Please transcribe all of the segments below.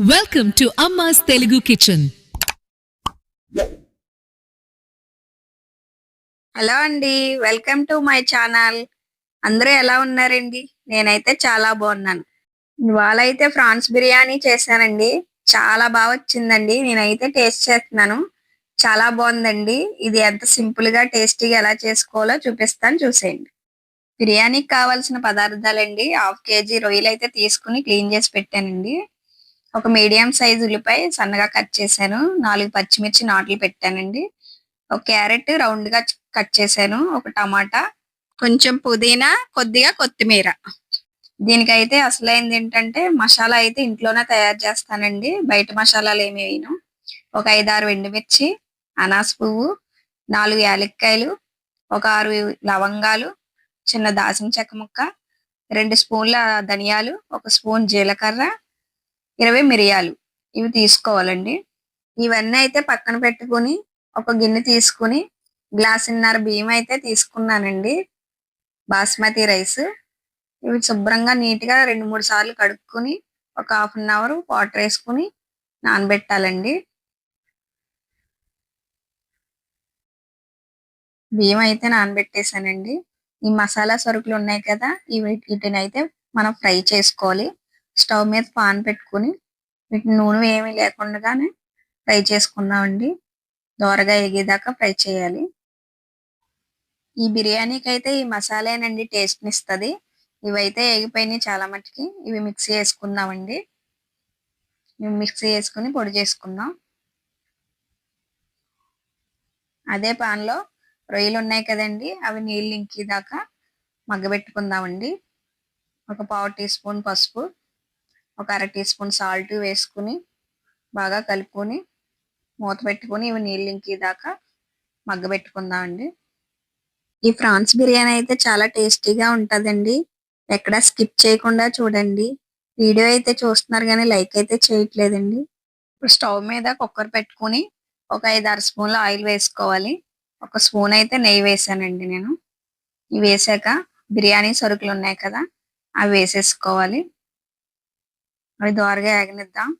Welcome to Amma's Telugu kitchen hello అండి welcome to my channel అందరూ ఎలా ఉన్నారండి? నేనైతే చాలా బాగున్నాను. ఇవాళ అయితే ఫ్రాన్స్ బిర్యానీ చేశానండి. చాలా బాగా వచ్చిందండి. నేనైతే టేస్ట్ చేస్తున్నాను. చాలా బాగుందండి. ఇది ఎంత సింపుల్గా టేస్టీగా ఎలా చేసుకోవాలో చూపిస్తాను చూసేయండి. బిర్యానీకి కావాల్సిన పదార్థాలండి హాఫ్ కేజీ రొయ్యలు అయితే తీసుకుని క్లీన్ చేసి పెట్టానండి. ఒక మీడియం సైజ్ ఉల్లిపాయ సన్నగా కట్ చేశాను. నాలుగు పచ్చిమిర్చి నాట్లు పెట్టానండి. ఒక క్యారెట్ రౌండ్గా కట్ చేశాను. ఒక టమాటా కొంచెం పుదీనా కొద్దిగా కొత్తిమీర. దీనికైతే అసలైంది ఏంటంటే మసాలా అయితే ఇంట్లోనే తయారు చేస్తానండి. బయట మసాలాలు ఏమి వేయను. ఒక ఐదారు ఎండుమిర్చి అనాస పువ్వు నాలుగు యాలక్కాయలు ఒక ఆరు లవంగాలు చిన్న దాసిన చెక్క ముక్క రెండు స్పూన్ల ధనియాలు ఒక స్పూన్ జీలకర్ర ఇరవై మిరియాలు ఇవి తీసుకోవాలండి. ఇవన్నీ అయితే పక్కన పెట్టుకుని ఒక గిన్నె తీసుకుని గ్లాసున్నర బియ్యం అయితే తీసుకున్నానండి. బాస్మతి రైస్ ఇవి శుభ్రంగా నీట్గా రెండు మూడు సార్లు కడుక్కుని ఒక హాఫ్ అన్ అవర్ వాటర్ వేసుకుని నానబెట్టాలండి. బియ్యం అయితే నానబెట్టేశానండి ఈ మసాలా సరుకులు ఉన్నాయి కదా ఇవి వీటిని అయితే మనం ఫ్రై చేసుకోవాలి. స్టవ్ మీద పాన్ పెట్టుకుని వీటిని నూనె ఏమీ లేకుండానే ఫ్రై చేసుకుందామండి. దోరగా ఎగేదాకా ఫ్రై చేయాలి. ఈ బిర్యానీకి అయితే ఈ మసాలేనండి టేస్ట్ని ఇస్తుంది ఇవైతే ఎగిపోయినాయి చాలా మట్టుకి. ఇవి మిక్సీ వేసుకుందామండి. ఇవి మిక్సీ వేసుకుని పొడి చేసుకుందాం. అదే పాన్లో రొయ్యలు ఉన్నాయి కదండి అవి నీళ్ళు ఇంకి దాకా మగ్గబెట్టుకుందామండి. ఒక పావు టీ స్పూన్ పసుపు. ఒక అర టీ స్పూన్ సాల్ట్ వేసుకుని బాగా కలుపుకొని మూత పెట్టుకుని ఇవి నీళ్ళు ఇంకి దాకా మగ్గబెట్టుకుందామండి ఈ ఫ్రాన్స్ బిర్యానీ అయితే చాలా టేస్టీగా ఉంటుందండి. ఎక్కడ స్కిప్ చేయకుండా చూడండి. వీడియో అయితే చూస్తున్నారు కానీ లైక్ అయితే చేయట్లేదండి. ఇప్పుడు స్టవ్ మీద కుక్కర్ పెట్టుకుని ఒక ఐదు ఆరు స్పూన్ల ఆయిల్ వేసుకోవాలి. ఒక స్పూన్ అయితే నెయ్యి వేసానండి నేను. ఇవి వేసాక బిర్యానీ సరుకులు ఉన్నాయి కదా అవి వేసేసుకోవాలి. అవి దోరగా వేగనిద్దాం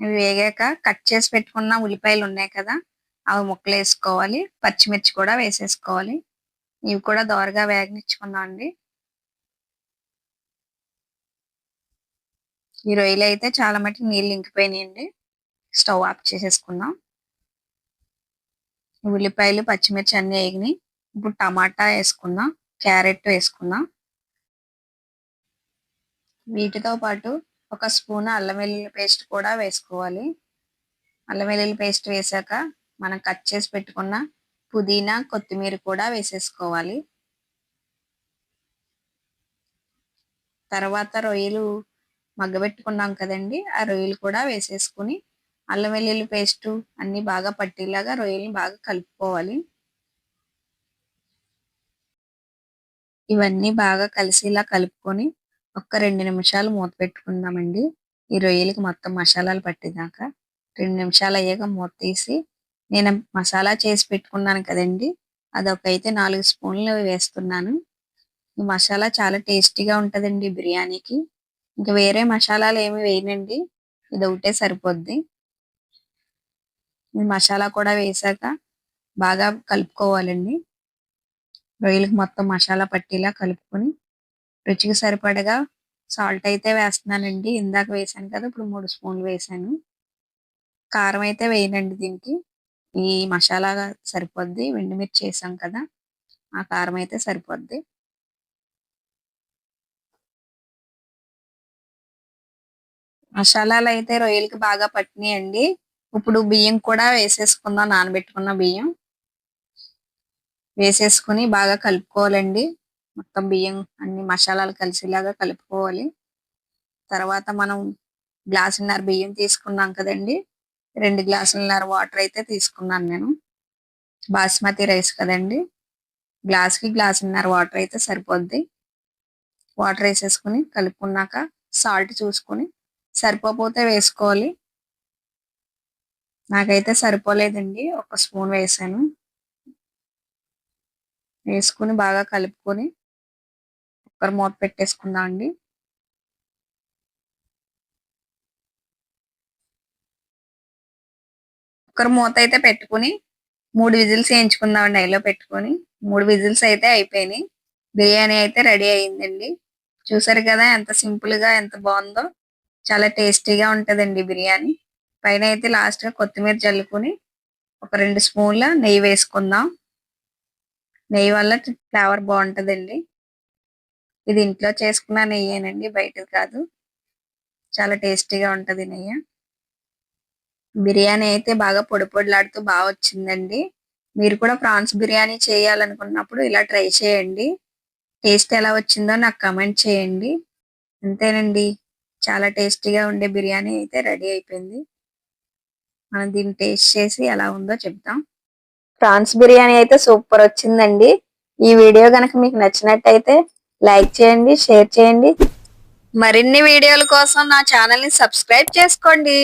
ఇవి వేగాక కట్ చేసి పెట్టుకున్న ఉల్లిపాయలు ఉన్నాయి కదా అవి ముక్కలు వేసుకోవాలి పచ్చిమిర్చి కూడా వేసేసుకోవాలి. ఇవి కూడా దోరగా వేగనిచ్చుకుందాం అండి. ఈ రొయ్యలు అయితే చాలా మటుకు నీళ్ళు ఇంకిపోయినాయండి. స్టవ్ ఆఫ్ చేసేసుకుందాం. ఉల్లిపాయలు పచ్చిమిర్చి అన్ని వేగినాయి. ఇప్పుడు టమాటా వేసుకుందాం. క్యారెట్ వేసుకుందాం. వీటితో పాటు ఒక స్పూన్ అల్లం వెల్లుల్లి పేస్ట్ కూడా వేసుకోవాలి. అల్లం వెల్లుల్లి పేస్ట్ వేసాక మనం కట్ చేసి పెట్టుకున్న పుదీనా కొత్తిమీర కూడా వేసేసుకోవాలి. తర్వాత రొయ్యలు మగ్గబెట్టుకున్నాం కదండి ఆ రొయ్యలు కూడా వేసేసుకుని అల్లం వెల్లుల్లి పేస్ట్ అన్ని బాగా పట్టేలాగా రొయ్యల్ని బాగా కలుపుకోవాలి. ఇవన్నీ బాగా కలిసేలా కలుపుకొని ఒక్క రెండు నిమిషాలు మూత పెట్టుకుందామండి. ఈ రొయ్యలకి మొత్తం మసాలాలు పట్టేదాకా రెండు నిమిషాలు అయ్యాక మూత తీసి నేను మసాలా చేసి పెట్టుకున్నాను కదండి. అదొక అయితే నాలుగు స్పూన్లు వేస్తున్నాను. ఈ మసాలా చాలా టేస్టీగా ఉంటుందండి బిర్యానీకి. ఇంకా వేరే మసాలాలు ఏమి వేయనండి. ఇది ఒకటే సరిపోద్ది. ఈ మసాలా కూడా వేసాక బాగా కలుపుకోవాలండి. రొయ్యలకు మొత్తం మసాలా పట్టేలా కలుపుకొని రుచికి సరిపడగా సాల్ట్ అయితే వేస్తున్నానండి. ఇందాక వేసాను కదా ఇప్పుడు మూడు స్పూన్లు వేసాను కారం అయితే వేయనండి దీనికి. ఈ మసాలా సరిపోద్ది. వెండిమిర్చి వేసాం కదా ఆ కారం అయితే సరిపోద్ది. మసాలాలు అయితే రొయ్యలకి బాగా పట్టినాయండి. ఇప్పుడు బియ్యం కూడా వేసేసుకుందాం నానబెట్టుకున్న బియ్యం. వేసేసుకుని బాగా కలుపుకోవాలండి. మొత్తం బియ్యం అన్ని మసాలాలు కలిసేలాగా కలుపుకోవాలి. తర్వాత మనం గ్లాసున్నర బియ్యం తీసుకున్నాం కదండి. రెండు గ్లాసులన్నర వాటర్ అయితే తీసుకున్నాను నేను. బాస్మతి రైస్ కదండి. గ్లాస్కి గ్లాసున్నర వాటర్ అయితే సరిపోద్ది. వాటర్ వేసేసుకుని కలుపుకున్నాక సాల్ట్ చూసుకుని సరిపోతే వేసుకోవాలి. నాకైతే సరిపోలేదండి. ఒక స్పూన్ వేసాను. వేసుకుని బాగా కలుపుకొని కుక్కర్ మూత పెట్టేసుకుందాం అండి? కుక్కర్ మూత అయితే పెట్టుకుని మూడు విజిల్స్ వేయించుకుందామండి అయిలో పెట్టుకుని. మూడు విజిల్స్ అయితే అయిపోయినాయి. బిర్యానీ అయితే రెడీ అయిందండి. చూసారు కదా ఎంత సింపుల్గా ఎంత బాగుందో. చాలా టేస్టీగా ఉంటుందండి బిర్యానీ. పైన అయితే లాస్ట్గా కొత్తిమీర చల్లుకుని ఒక రెండు స్పూన్ల నెయ్యి వేసుకుందాం. నెయ్యి వల్ల ఫ్లేవర్ బాగుంటుందండి. ఇది ఇంట్లో చేసుకున్న నెయ్యేనండి బయటది కాదు. చాలా టేస్టీగా ఉంటది నెయ్యి. బిర్యానీ అయితే బాగా పొడి పొడిలాడుతూ బాగా వచ్చిందండి. మీరు కూడా ప్రాన్స్ బిర్యానీ చేయాలనుకున్నప్పుడు ఇలా ట్రై చేయండి. టేస్ట్ ఎలా వచ్చిందో నాకు కమెంట్ చేయండి. అంతేనండి. చాలా టేస్టీగా ఉండే బిర్యానీ అయితే రెడీ అయిపోయింది. మనం దీన్ని టేస్ట్ చేసి ఎలా ఉందో చెప్తాం. ప్రాన్స్ బిర్యానీ అయితే సూపర్ వచ్చిందండి. ఈ వీడియో కనుక మీకు నచ్చినట్టయితే లైక్ చేయండి షేర్ చేయండి. మరిన్ని వీడియోల కోసం నా ఛానల్ని సబ్స్క్రైబ్ చేసుకోండి.